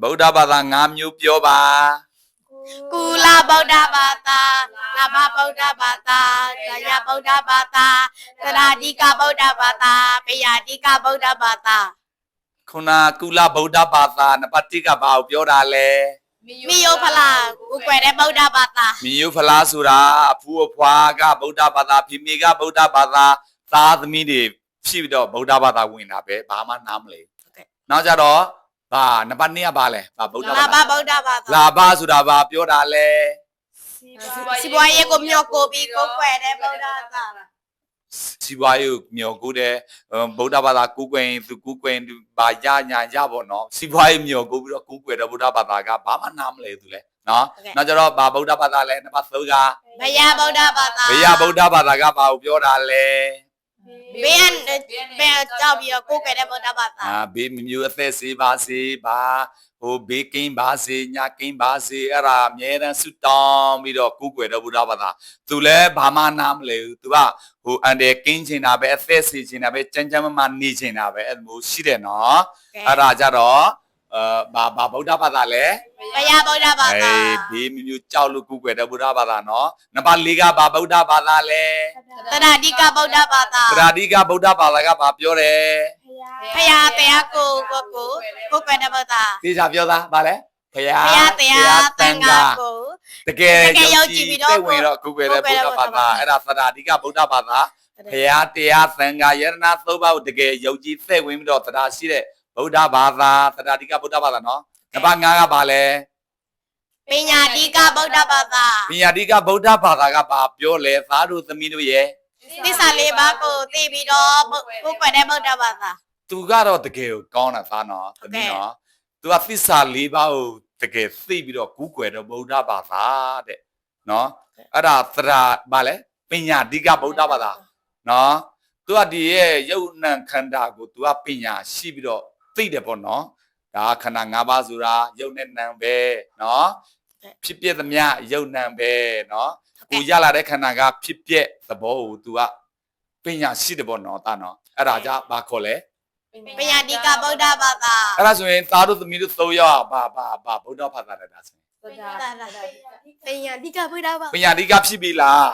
ဗုဒ္ဓဘာသာ၅မျိုးပြောပါကုလဗုဒ္ဓဘာသာလဘဗုဒ္ဓဘာသာဇယဗုဒ္ဓဘာသာသရတိကဗုဒ္ဓဘာသာပယတိကဗုဒ္ဓဘာသာခုနကုလဗုဒ္ဓဘာသာနံပါတ်1ကဘာကိုပြောတာလဲမိယိုဖလာကိုကွယ်တဲ့ဗုဒ္ဓဘာသာမိယုဖလားဆိုတာအဖူအဖွာကဗုဒ္ဓဘာသာဖိမိကဗုဒ္ဓဘာသာသားသမီးတွေဖြစ်ပြီးတော့ဗုဒ္ဓဘာသာဝင်တာပဲဘာမှနားမလဲနောက်ကြတော့ ဘာနံပါတ်2ကဘာလဲဘာဗုဒ္ဓလဘာဘသာဗုဒ္ဓဘာသာလာဘဆိုတာဘာပြောတာလဲစီပွားရေးကိုမြော့ကိုပြီးကိုကွယ်တဲ့ဗုဒ္ဓဘာသာစီဝါယုမြော်ကိုတဲ့ဗုဒ္ဓဘာသာကူးကွယ်သူကူးကွယ်သူဘာရညာရပေါ့နော်စီဝါယုမြော်ကိုပြီးတော့ကူးကွယ်တဲ့ဗုဒ္ဓဘာသာကဘာမှနားမလဲသူလဲနော်နောက်ကြတော့ဘာဗုဒ္ဓဘာသာလဲနံပါတ်3ကဘယဗုဒ္ဓဘာသာဘေယဗုဒ္ဓဘာသာကဘာကိုပြောတာလဲဘေးအန် ဘေးကြောက်ပြီးတော့ကိုကွယ်တဲ့ဗုဒ္ဓဘာသာအာဘေးမမျိုးအသက်စေးပါစေဘာဟိုဘေးကင်းပါစေညာကင်းပါစေအဲ့ဒါအမြဲတမ်းဆုတောင်းပြီးတော့ကူးကွယ်တဲ့ဗုဒ္ဓဘာသာသူလဲဘာမှနားမလဲဘူးသူကဟိုအန်တယ်ကင်းချင်တာပဲအသက်စေချင်တာပဲကြမ်းကြမ်းမမနေချင်တာပဲအဲ့လိုရှိတယ်နော်အဲ့ဒါကြတော့ အာဘာဘာဗုဒ္ဓဘာသာလဲဘယဗုဒ္ဓဘာသာအေးဘေးမျိုးမျိုးကြောက်လို့ကူကွယ်တဲ့ဗုဒ္ဓဘာသာနော်နံပါတ်၄ကဘာဗုဒ္ဓဘာသာလဲသရတိကဗုဒ္ဓဘာသာသရတိကဗုဒ္ဓဘာသာကဘာပြောတယ်ဖယားတရားကိုကိုကိုကိုကွယ်တဲ့ဗုဒ္ဓသိကြပြောသားဗာလဲဖယားဖယားတရားတန်ခါကိုတကယ်တကယ်ယုံကြည်ပြီးတော့စိတ်ဝင်တော့ကူကွယ်တဲ့ဗုဒ္ဓဘာသာအဲ့ဒါသရတိကဗုဒ္ဓဘာသာဖယားတရားသံဃာယရဏသုံးပါးကိုတကယ်ယုံကြည်စိတ်ဝင်ပြီးတော့တရားရှိတဲ့ ဗုဒ္ဓဘာသာသရတိကဗုဒ္ဓဘာသာနော်နံပါတ်5ကဘာလဲပညာတိကဗုဒ္ဓဘာသာပညာတိကဗုဒ္ဓဘာသာကဘာပြောလဲသားတို့သမီးတို့ရဲ့သစ္စာလေးပါးကိုသိပြီးတော့ကိုကွယ်တဲ့ဗုဒ္ဓဘာသာသူကတော့တကယ်ကိုကောင်းတာသားနော်ဟုတ်သမီးကဲ့နော်သူကသစ္စာ၄ပါးကိုတကယ်သိပြီးတော့ကူးကွယ်တော့ဗုဒ္ဓဘာသာတဲ့နော်အဲ့ဒါသရဘာလဲပညာတိကဗုဒ္ဓဘာသာနော်သူကဒီရဲ့ယုတ်နံခန္ဓာကိုသူကပညာရှိပြီးတော့ သိတယ်ပေါ့နော်ဒါခန္ဓာ၅ပါးဆိုတာယုတ်နဲ့နံပဲနော်ဖြစ်ပြသမျှယုတ်နံပဲနော်ကိုရလာတဲ့ခန္ဓာကဖြစ်ပြသဘောကိုသူကပညာရှိတယ်ပေါ့နော်တာနော်အဲ့ဒါကြဘာခေါ်လဲပညာတိကဗုဒ္ဓဘာသာအဲ့ဒါဆိုရင်သားတို့သမီးတို့သုံးယောက်ဘာဘာဘာဗုဒ္ဓဘာသာနဲ့ဒါဆိုရင်ပညာတိကဗုဒ္ဓဘာပညာတိကဖြစ်ပြီလား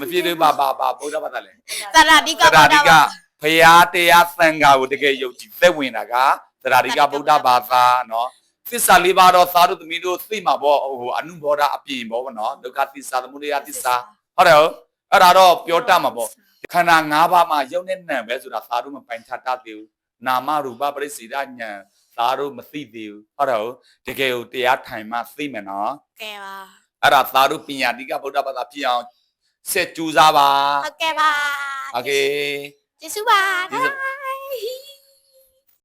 မဖြစ်သေးဘာဘာဘာဗုဒ္ဓဘာသာလဲသရတိကသဗုရဒ္ဓတိကဘာသာဖ ရာတရားသံဃာကိုတကယ်ယုံကြည်သက်ဝင်တာကသရတိကဗုဒ္ဓဘာသာနော်သစ္စာလေးပါတော့သားတို့သမီးတို့သိမှာပေါ့ဟိုအနုဘောဓအပြင်ပေါ့ဗောနော်ဒုက္ခသစ္စာသမုဒယသစ္စာဟုတ်တယ်ဟုတ်အဲ့ဒါတော့ပြောတတ်မှာပေါ့ခန္ဓာ၅ပါးမှာယုံနဲ့နံပဲဆိုတာသားတို့မပိုင်ချတတ်သေးဘူးနာမရူပပရိစ္ဆေဒဉာဏ်သားတို့မသိသေးဘူးဟုတ်တယ်ဟုတ်တကယ်ကိုတရားထိုင်မှသိမယ်နော် ကဲပါ အဲ့ဒါသာရုပညာတိကဗုဒ္ဓဘာသာဖြစ်အောင်ဆက်ကြိုးစားပါ ဟုတ်ကဲ့ပါ โอเค ကျေးဇူးပါကျေးဇူး Bye.